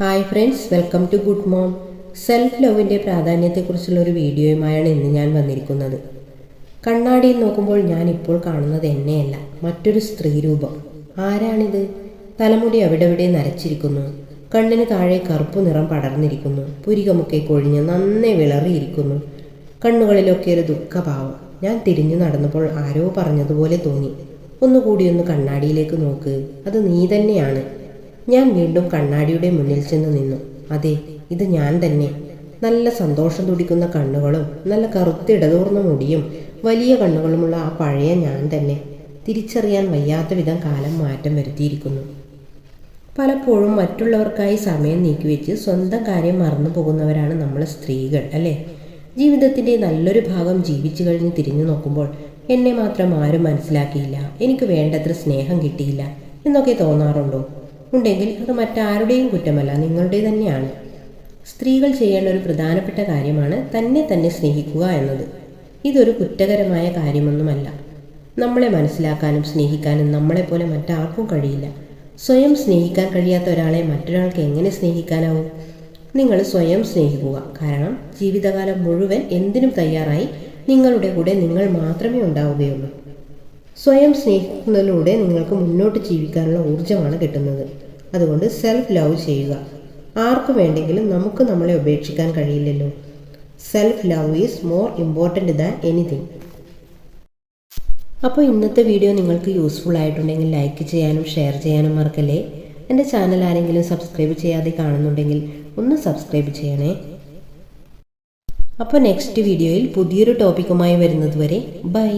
Hi friends welcome to good mom self ലവിന്റെ പ്രാധാന്യത്തെക്കുറിച്ചുള്ള ഒരു വീഡിയോയുമായാണ് ഇന്ന് ഞാൻ വന്നിരിക്കുന്നത്. കണ്ണാടിയിൽ നോക്കുമ്പോൾ ഞാൻ ഇപ്പോൾ കാണുന്നത് എന്നെയല്ല മറ്റൊരു സ്ത്രീരൂപം ആരാണിത്? തലമുടി അവിടെവിടെ നരച്ചിരിക്കുന്നു. കണ്ണിന് താഴെ കറുപ്പ് നിറം പടർന്നിരിക്കുന്നു. പുരികമൊക്കെ കൊഴിഞ്ഞ് നന്നേ വിളറിയിരിക്കുന്നു. കണ്ണുകളിലൊക്കെ ഒരു ദുഃഖഭാവം. ഞാൻ തിരിഞ്ഞു നടന്നപ്പോൾ ആരോ പറഞ്ഞതുപോലെ തോന്നി. ഒന്നുകൂടി ഒന്ന് കണ്ണാടിയിലേക്ക് നോക്ക്. അത് നീ തന്നെയാണ്. ഞാൻ വീണ്ടും കണ്ണാടിയുടെ മുന്നിൽ ചെന്ന് നിന്നു. അതെ ഇത് ഞാൻ തന്നെ. നല്ല സന്തോഷം തുടിക്കുന്ന കണ്ണുകളും നല്ല കറുത്തിടതൂർന്ന മുടിയും വലിയ കണ്ണുകളുമുള്ള ആ പഴയ ഞാൻ തന്നെ. തിരിച്ചറിയാൻ വയ്യാത്ത വിധം കാലം മാറ്റം വരുത്തിയിരിക്കുന്നു. പലപ്പോഴും മറ്റുള്ളവർക്കായി സമയം നീക്കിവെച്ച് സ്വന്തം കാര്യം മറന്നു പോകുന്നവരാണ് നമ്മൾ സ്ത്രീകൾ അല്ലേ? ജീവിതത്തിന്റെ നല്ലൊരു ഭാഗം ജീവിച്ചു കഴിഞ്ഞ് തിരിഞ്ഞു നോക്കുമ്പോൾ എന്നെ മാത്രം ആരും മനസ്സിലാക്കിയില്ല. എനിക്ക് വേണ്ടത്ര സ്നേഹം കിട്ടിയില്ല. എന്നൊക്കെ തോന്നാറുണ്ടോ? ഉണ്ടെങ്കിൽ അത് മറ്റാരുടെയും കുറ്റമല്ല നിങ്ങളുടെ തന്നെയാണ്. സ്ത്രീകൾ ചെയ്യേണ്ട ഒരു പ്രധാനപ്പെട്ട കാര്യമാണ് തന്നെ തന്നെ സ്നേഹിക്കുക എന്നത്. ഇതൊരു കുറ്റകരമായ കാര്യമൊന്നുമല്ല. നമ്മളെ മനസ്സിലാക്കാനും സ്നേഹിക്കാനും നമ്മളെപ്പോലെ മറ്റാർക്കും കഴിയില്ല. സ്വയം സ്നേഹിക്കാൻ കഴിയാത്ത ഒരാളെ മറ്റൊരാൾക്ക് എങ്ങനെ സ്നേഹിക്കാനാവും? നിങ്ങൾ സ്വയം സ്നേഹിക്കുക. കാരണം ജീവിതകാലം മുഴുവൻ എന്തിനും തയ്യാറായി നിങ്ങളുടെ കൂടെ നിങ്ങൾ മാത്രമേ ഉണ്ടാവുകയുള്ളൂ. സ്വയം സ്നേഹിക്കുന്നതിലൂടെ നിങ്ങൾക്ക് മുന്നോട്ട് ജീവിക്കാനുള്ള ഊർജമാണ് കിട്ടുന്നത്. അതുകൊണ്ട് സെൽഫ് ലവ് ചെയ്യുക. ആർക്കു വേണ്ടെങ്കിലും നമുക്ക് നമ്മളെ ഉപേക്ഷിക്കാൻ കഴിയില്ലല്ലോ. Self love is more important than anything അപ്പോൾ ഇന്നത്തെ വീഡിയോ നിങ്ങൾക്ക് യൂസ്ഫുൾ ആയിട്ടുണ്ടെങ്കിൽ ലൈക്ക് ചെയ്യാനും ഷെയർ ചെയ്യാനും മറക്കല്ലേ? എന്റെ ചാനൽ ആരെങ്കിലും സബ്സ്ക്രൈബ് ചെയ്യാതെ കാണുന്നുണ്ടെങ്കിൽ ഒന്ന് സബ്സ്ക്രൈബ് ചെയ്യണേ. അപ്പോൾ നെക്സ്റ്റ് വീഡിയോയിൽ പുതിയൊരു ടോപ്പിക്കുമായി വരുന്നതുവരെ ബൈ